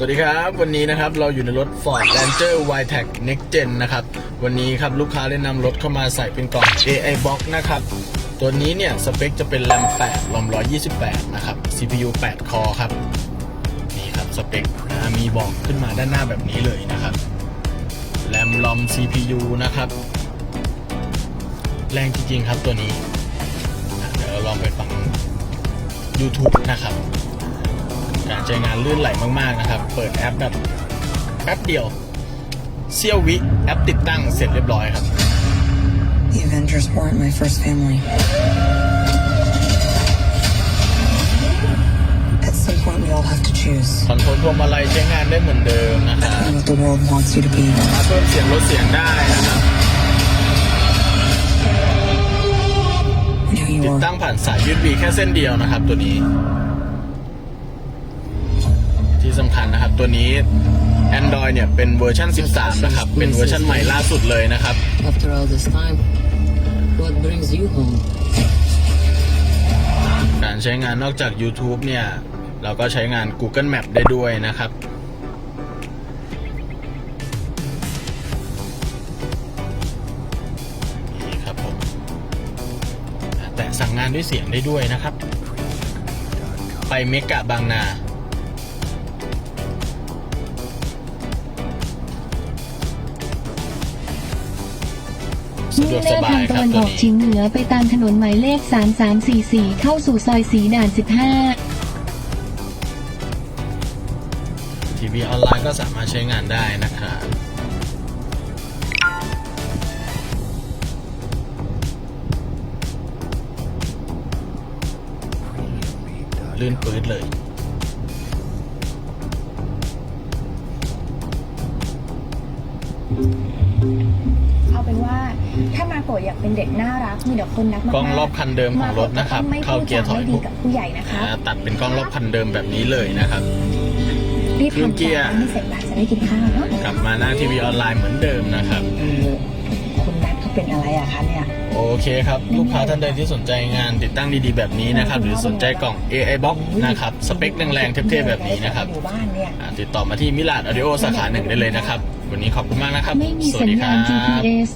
สวัสดีครับ วันนี้นะครับเราอยู่ในรถ Ford Ranger Y-Tech Next Gen นะครับ วันนี้ครับลูกค้าได้นำรถเข้ามาใส่เป็นกล่อง AI Box นะครับ ตัวนี้เนี่ยสเปคจะเป็น RAM 8 ROM 128 นะครับ CPU 8 Core ครับ นี่ครับสเปคนะมีบอกขึ้นมาด้านหน้าแบบนี้เลยนะครับ RAM ROM CPU นะครับ แรงจริงๆครับตัวนี้ เดี๋ยวเราลองไปฟัง YouTube นะครับ การใช้งานลื่นไหลมากๆนะครับ เปิดแอปแบบแป๊บเดียวเซี่ยววิแอปติดตั้งเสร็จเรียบร้อยครับ The Avengers weren't my first family. At some point, we all have to choose คอนโทรลพวงมาลัยใช้งานได้เหมือนเดิมนะครับ and what the world wants you to be. มาเพิ่มเสียงลดเสียงได้นะครับ And who ติ you ด are. ตั้งผ่านสาย USB แค่เส้นเดียวนะครับตัวนี้ ตัวนี้ Android เนี่ยเป็นเวอร์ชัน13 นะครับ เป็นเวอร์ชันใหม่ล่าสุดเลยนะครับ After all this time, what brings you home? การใช้งานนอกจาก YouTube เนี่ย เราก็ใช้งาน Google Map ได้ด้วยนะครับนี่ครับผมแต่สั่งงานด้วยเสียงได้ด้วยนะครับ ไปเมกะบางนา มุ่กงหสน้าบาทายงคตะรับวันตัอวอกนี้เฉียงเหนือไปตามถนนหมายเลข 3344 เข้าสู่ซอยสีด่าน 15 ทีวีออนไลน์ก็สามารถใช้งานได้นะครับลื่นปื๊ดเลย โกรธอยากเป็นเด็กน่ารักมีแต่คนรักมากๆกล้องรอบคันเดิมของรถนะครับมาโกธก็ต้องไม่เข้าเกียร์ถอยพูดจาไม่ดีกับผู้ใหญ่นะคะอ่าตัดเป็นกล้องรอบคันเดิมแบบนี้เลยนะครับรีบขึ้นทำเกียร์ให้เสร็จแบบจะได้กินข้าวเนาะกลับมาหน้าทีวีออนไลน์เหมือนเดิมนะครับเออคุณนัทเขาเป็นอะไรอะคะเนี่ยโอเคครับลูกค้าท่านใดที่สนใจงานติดตั้งดีๆแบบนี้นะครับหรือสนใจกล่อง AI Box นะครับสเปคแรงๆเท่ๆแบบนี้นะครับอยู่บ้านเนี่ยอ่าติดต่อมาที่มิลาดออดิโอสาขาหนึ่งได้เลยนะครับ วันนี้ขอบคุณมากนะครับไม่มีสวัสัสญดีคญารัณบ GPS